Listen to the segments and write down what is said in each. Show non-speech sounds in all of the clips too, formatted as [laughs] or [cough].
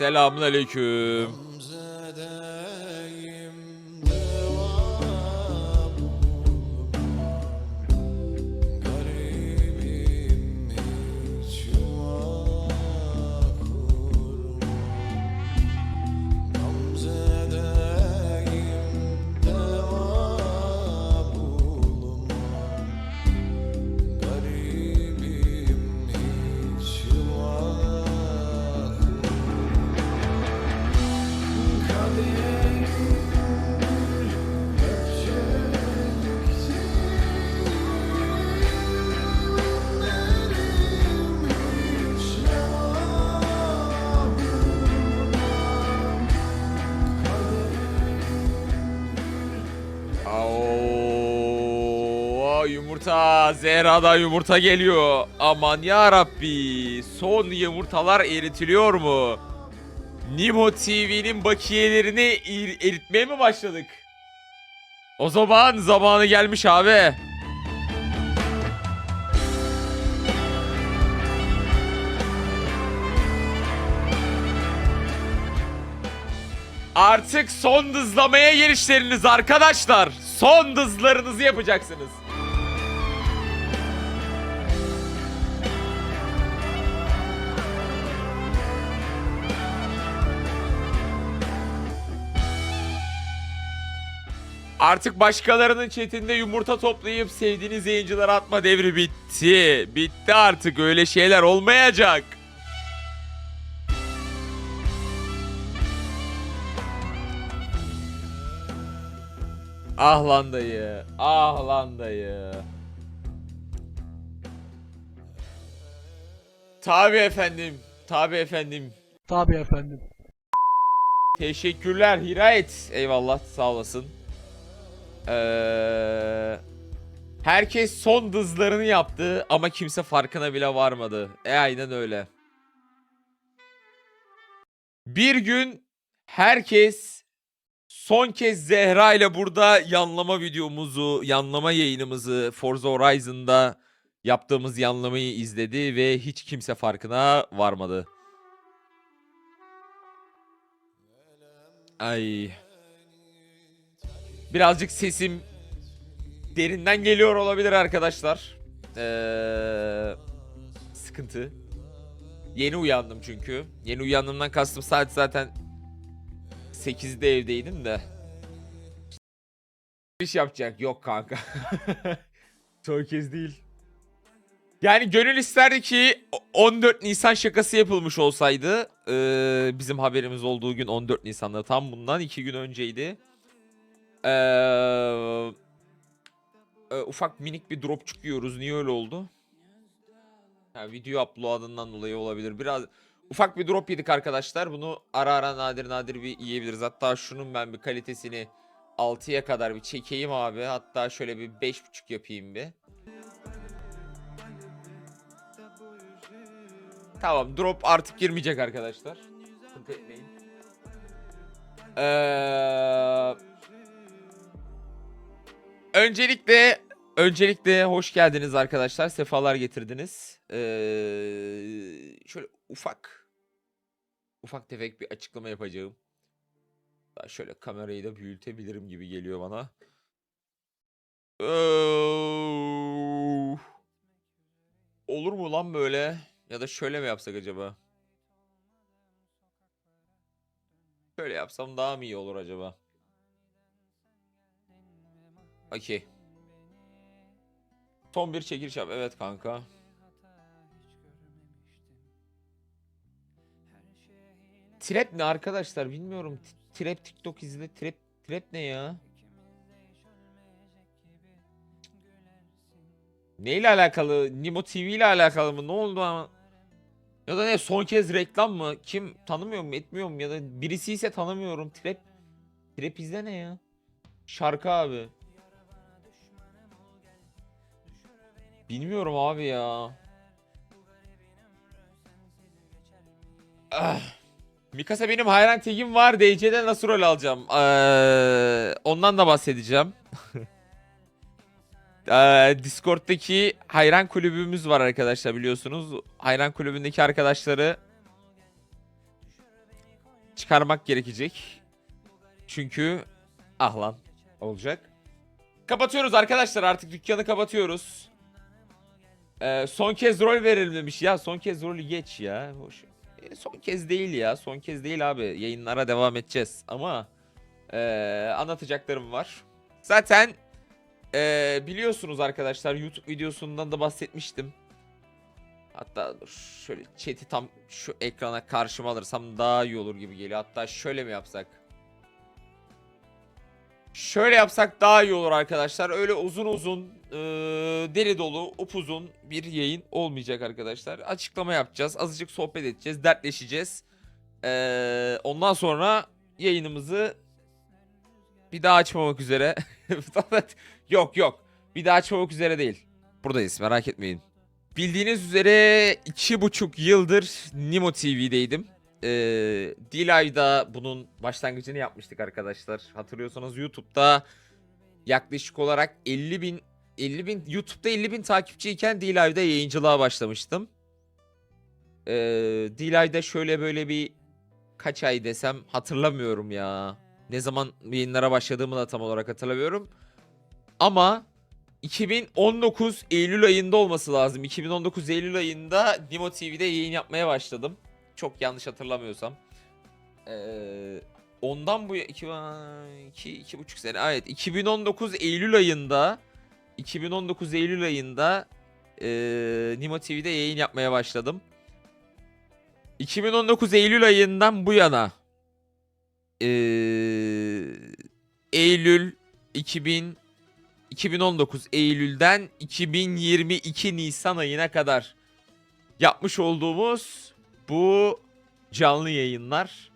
Selamun aleyküm. Yumurta. Zehra'dan yumurta geliyor. Aman ya Rabbi. Son yumurtalar eritiliyor mu? Nimo TV'nin bakiyelerini er- eritmeye mi başladık? O zaman zamanı gelmiş abi. Artık son dızlamaya gelişleriniz arkadaşlar. Son dızlarınızı yapacaksınız. Artık başkalarının chatinde yumurta toplayıp sevdiğiniz yayıncılara atma devri bitti. Bitti artık öyle şeyler olmayacak. Ah lan dayı. Ah lan dayı. Tabi efendim. Tabi efendim. Tabii efendim. Teşekkürler Hirayet. Eyvallah sağ olasın. Ee, herkes son dızlarını yaptı ama kimse farkına bile varmadı. E aynen öyle. Bir gün herkes son kez Zehra ile burada yanlama videomuzu, yanlama yayınımızı Forza Horizon'da yaptığımız yanlamayı izledi ve hiç kimse farkına varmadı. Ay. Birazcık sesim derinden geliyor olabilir arkadaşlar. Ee, sıkıntı. Yeni uyandım çünkü. Yeni uyandığımdan kastım saat zaten 8'de evdeydim de. İş yapacak. Yok kanka. [laughs] Son kez değil. Yani gönül isterdi ki 14 Nisan şakası yapılmış olsaydı. Ee, bizim haberimiz olduğu gün 14 Nisan'da tam bundan 2 gün önceydi. Ee, e, ufak minik bir drop çıkıyoruz. Niye öyle oldu? Ha, video upload'ından dolayı olabilir. Biraz ufak bir drop yedik arkadaşlar. Bunu ara ara nadir nadir bir yiyebiliriz. Hatta şunun ben bir kalitesini 6'ya kadar bir çekeyim abi. Hatta şöyle bir 5.5 yapayım bir. Tamam drop artık girmeyecek arkadaşlar. Sıkıntı etmeyin. Ee, öncelikle öncelikle hoş geldiniz arkadaşlar. Sefalar getirdiniz. Ee, şöyle ufak ufak tefek bir açıklama yapacağım. Daha şöyle kamerayı da büyütebilirim gibi geliyor bana. Ee, olur mu lan böyle? Ya da şöyle mi yapsak acaba? Şöyle yapsam daha mı iyi olur acaba? Okey. Son bir çekiliş yap. Evet kanka. Trap ne arkadaşlar bilmiyorum. T- Trap TikTok izle. Trap trap ne ya? Neyle alakalı? Nimo TV ile alakalı mı? Ne oldu ama? Ya da ne son kez reklam mı? Kim tanımıyorum etmiyorum ya da birisi ise tanımıyorum. Trap Trap izle ne ya? Şarkı abi. Bilmiyorum abi ya. Ah. Mikasa benim hayran tagim var. DC'de nasıl rol alacağım? Ee, ondan da bahsedeceğim. [laughs] Ee, Discord'daki hayran kulübümüz var arkadaşlar biliyorsunuz. Hayran kulübündeki arkadaşları çıkarmak gerekecek. Çünkü ah lan olacak. Kapatıyoruz arkadaşlar artık dükkanı kapatıyoruz. Ee, son kez rol verelim demiş. Ya son kez rolü geç ya. Hoş. E, son kez değil ya. Son kez değil abi. Yayınlara devam edeceğiz. Ama ee, anlatacaklarım var. Zaten ee, biliyorsunuz arkadaşlar YouTube videosundan da bahsetmiştim. Hatta dur şöyle chat'i tam şu ekrana karşıma alırsam daha iyi olur gibi geliyor. Hatta şöyle mi yapsak? Şöyle yapsak daha iyi olur arkadaşlar. Öyle uzun uzun eee, deli dolu upuzun bir yayın olmayacak arkadaşlar. Açıklama yapacağız. Azıcık sohbet edeceğiz. Dertleşeceğiz. Eee, ondan sonra yayınımızı bir daha açmamak üzere. [laughs] yok yok. Bir daha açmamak üzere değil. Buradayız merak etmeyin. Bildiğiniz üzere iki buçuk yıldır Nimo TV'deydim. Ee, D-Live'da bunun başlangıcını yapmıştık arkadaşlar. Hatırlıyorsanız YouTube'da yaklaşık olarak 50 bin 50 bin YouTube'da 50 bin takipçiyken D-Live'da yayıncılığa başlamıştım. Ee, D-Live'da şöyle böyle bir kaç ay desem hatırlamıyorum ya. Ne zaman yayınlara başladığımı da tam olarak hatırlamıyorum. Ama 2019 Eylül ayında olması lazım. 2019 Eylül ayında Nimo TV'de yayın yapmaya başladım. Çok yanlış hatırlamıyorsam. Ondan bu 2 iki, iki buçuk sene. Evet 2019 Eylül ayında 2019 Eylül ayında e, Nimo TV'de yayın yapmaya başladım. 2019 Eylül ayından bu yana e, Eylül 2000 2019 Eylül'den 2022 Nisan ayına kadar yapmış olduğumuz bu canlı yayınlar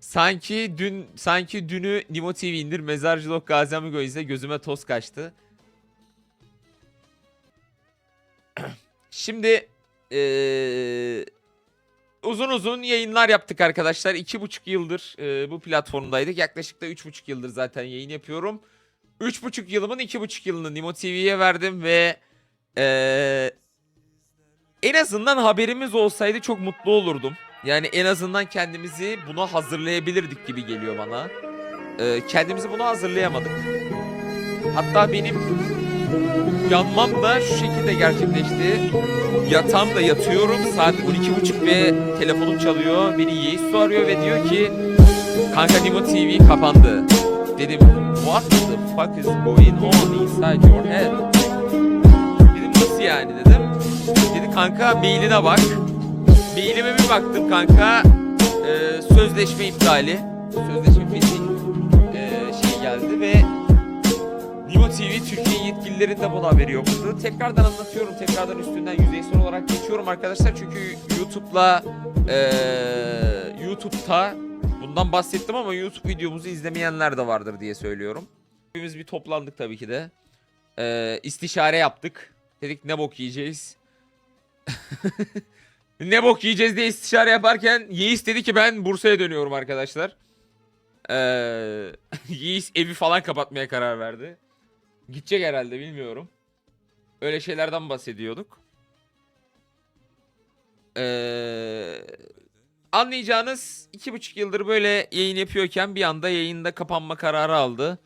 sanki dün sanki dünü Nimo TV indir Mezarcılık Gazi Amigo izle gözüme toz kaçtı. Şimdi eee, uzun uzun yayınlar yaptık arkadaşlar. iki buçuk yıldır eee, bu platformdaydık. Yaklaşık da üç buçuk yıldır zaten yayın yapıyorum. Üç buçuk yılımın iki buçuk yılını Nimo TV'ye verdim ve eee, en azından haberimiz olsaydı çok mutlu olurdum. Yani en azından kendimizi buna hazırlayabilirdik gibi geliyor bana. Eee, kendimizi buna hazırlayamadık. Hatta benim uyanmam da şu şekilde gerçekleşti. Yatağımda yatıyorum saat 12.30 ve telefonum çalıyor. Beni Yeğisu arıyor ve diyor ki Kanka Nimo TV kapandı. Dedim what the fuck is going on inside your head? Dedim nasıl yani dedim. Kanka mailine bak. Mailime bir baktım kanka. Ee, sözleşme iptali. Sözleşme fethi ee, şey geldi ve Nimo TV Türkiye yetkililerin de buna haberi yoktu. Tekrardan anlatıyorum. Tekrardan üstünden yüzeysel olarak geçiyorum arkadaşlar. Çünkü YouTube'la ee, YouTube'da bundan bahsettim ama YouTube videomuzu izlemeyenler de vardır diye söylüyorum. Hepimiz bir toplandık tabii ki de. Ee, istişare yaptık. Dedik ne bok yiyeceğiz. [laughs] ne bok yiyeceğiz diye istişare yaparken Yeis dedi ki ben Bursa'ya dönüyorum arkadaşlar. Ee, [laughs] Yeis evi falan kapatmaya karar verdi. Gidecek herhalde bilmiyorum. Öyle şeylerden bahsediyorduk. Ee, anlayacağınız iki buçuk yıldır böyle yayın yapıyorken bir anda yayında kapanma kararı aldı.